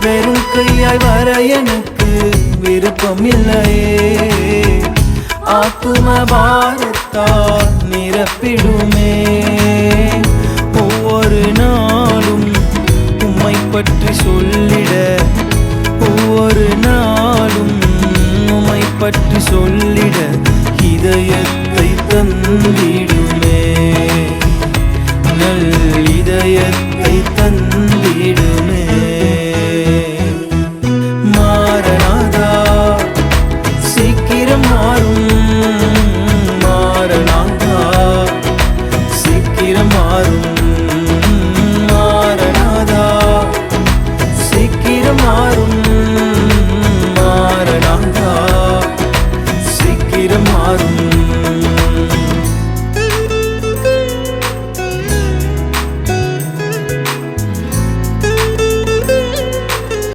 வெறும் கையாய் வர எனக்கு விருப்பம் இல்லையே. ஆத்தும பாரத்தால் நிரப்பிடுமே. ஒவ்வொரு நாளும் உம்மை பற்றி சொல்லிட ஒவ்வொரு நாளும் உம்மை பற்றி சொல்லிட இதயத்தை தந்திடும் மாறும் மாறனாங்கா சீக்கிரம் மாறும் மாறனாதா சீக்கிரம் மாறும் மாறனாங்கா சீக்கிரம் மாறும்